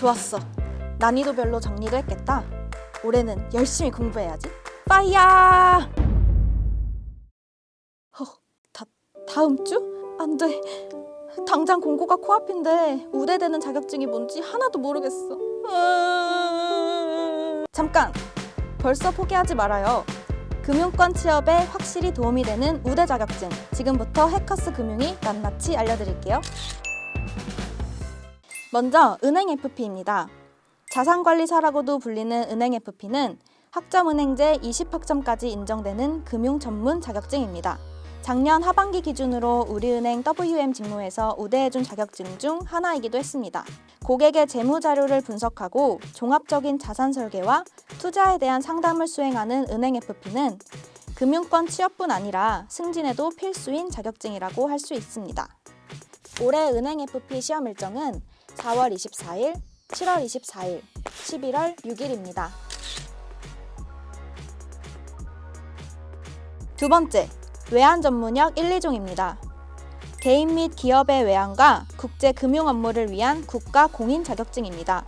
좋았어. 난이도별로 정리도 했겠다. 올해는 열심히 공부해야지. 파이야! 허, 다, 다음 주? 안 돼. 당장 공고가 코앞인데 우대되는 자격증이 뭔지 하나도 모르겠어. 으아. 잠깐! 벌써 포기하지 말아요. 금융권 취업에 확실히 도움이 되는 우대 자격증. 지금부터 해커스 금융이 낱낱이 알려드릴게요. 먼저 은행 FP입니다. 자산관리사라고도 불리는 은행 FP는 학점은행제 20학점까지 인정되는 금융 전문 자격증입니다. 작년 하반기 기준으로 우리은행 WM 직무에서 우대해준 자격증 중 하나이기도 했습니다. 고객의 재무 자료를 분석하고 종합적인 자산 설계와 투자에 대한 상담을 수행하는 은행 FP는 금융권 취업뿐 아니라 승진에도 필수인 자격증이라고 할 수 있습니다. 올해 은행 FP 시험 일정은 4월 24일, 7월 24일, 11월 6일입니다. 두 번째, 외환 전문역 1, 2종입니다. 개인 및 기업의 외환과 국제 금융 업무를 위한 국가 공인 자격증입니다.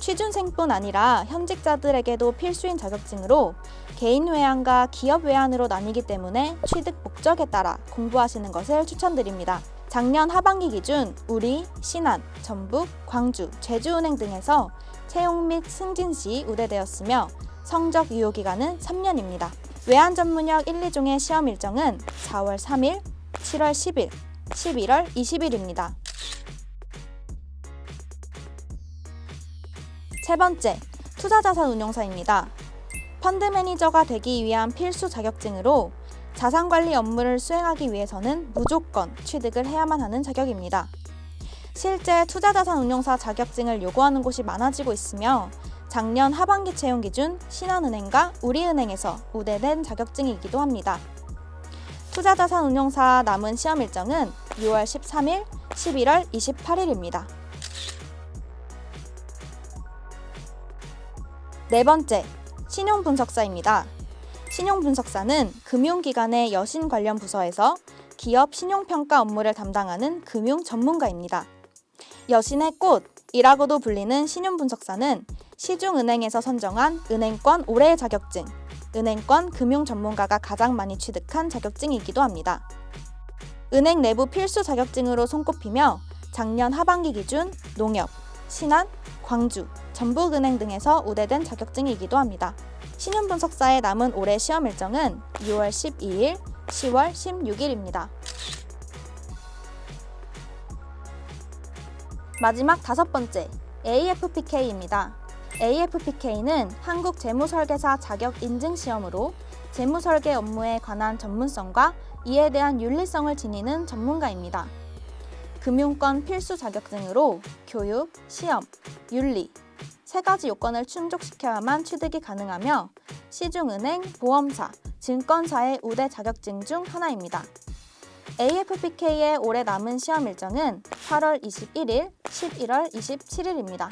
취준생뿐 아니라 현직자들에게도 필수인 자격증으로 개인 외환과 기업 외환으로 나뉘기 때문에 취득 목적에 따라 공부하시는 것을 추천드립니다. 작년 하반기 기준 우리, 신안, 전북, 광주, 제주은행 등에서 채용 및 승진 시 우대되었으며 성적 유효 기간은 3년입니다. 외환 전문역 1, 2종의 시험 일정은 4월 3일, 7월 10일, 11월 20일입니다. 세 번째, 투자자산 운용사입니다. 펀드 매니저가 되기 위한 필수 자격증으로 자산 관리 업무를 수행하기 위해서는 무조건 취득을 해야만 하는 자격입니다. 실제 투자자산 운용사 자격증을 요구하는 곳이 많아지고 있으며 작년 하반기 채용 기준 신한은행과 우리은행에서 우대된 자격증이기도 합니다. 투자자산 운용사 남은 시험 일정은 6월 13일, 11월 28일입니다. 네 번째, 신용분석사입니다. 신용분석사는 금융기관의 여신 관련 부서에서 기업 신용평가 업무를 담당하는 금융 전문가입니다. 여신의 꽃이라고도 불리는 신용분석사는 시중은행에서 선정한 은행권 올해의 자격증, 은행권 금융 전문가가 가장 많이 취득한 자격증이기도 합니다. 은행 내부 필수 자격증으로 손꼽히며 작년 하반기 기준 농협, 신한, 광주, 전북은행 등에서 우대된 자격증이기도 합니다. 신용분석사의 남은 올해 시험 일정은 6월 12일, 10월 16일입니다. 마지막 다섯 번째, AFPK입니다. AFPK는 한국 재무설계사 자격 인증 시험으로 재무설계 업무에 관한 전문성과 이에 대한 윤리성을 지니는 전문가입니다. 금융권 필수 자격증으로 교육, 시험, 윤리 세 가지 요건을 충족시켜야만 취득이 가능하며 시중은행, 보험사, 증권사의 우대 자격증 중 하나입니다. AFPK의 올해 남은 시험 일정은 8월 21일, 11월 27일입니다.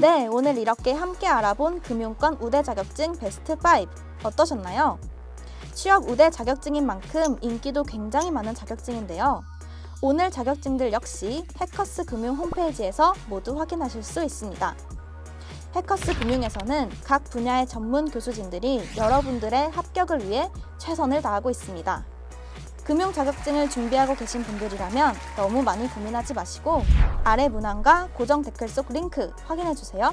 네, 오늘 이렇게 함께 알아본 금융권 우대 자격증 베스트 5 어떠셨나요? 취업 우대 자격증인 만큼 인기도 굉장히 많은 자격증인데요. 오늘 자격증들 역시 해커스 금융 홈페이지에서 모두 확인하실 수 있습니다. 해커스 금융에서는 각 분야의 전문 교수진들이 여러분들의 합격을 위해 최선을 다하고 있습니다. 금융 자격증을 준비하고 계신 분들이라면 너무 많이 고민하지 마시고 아래 문항과 고정 댓글 속 링크 확인해 주세요.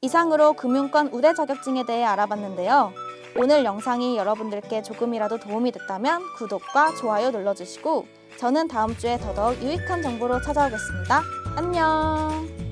이상으로 금융권 우대 자격증에 대해 알아봤는데요. 오늘 영상이 여러분들께 조금이라도 도움이 됐다면 구독과 좋아요 눌러주시고 저는 다음 주에 더더욱 유익한 정보로 찾아오겠습니다. 안녕!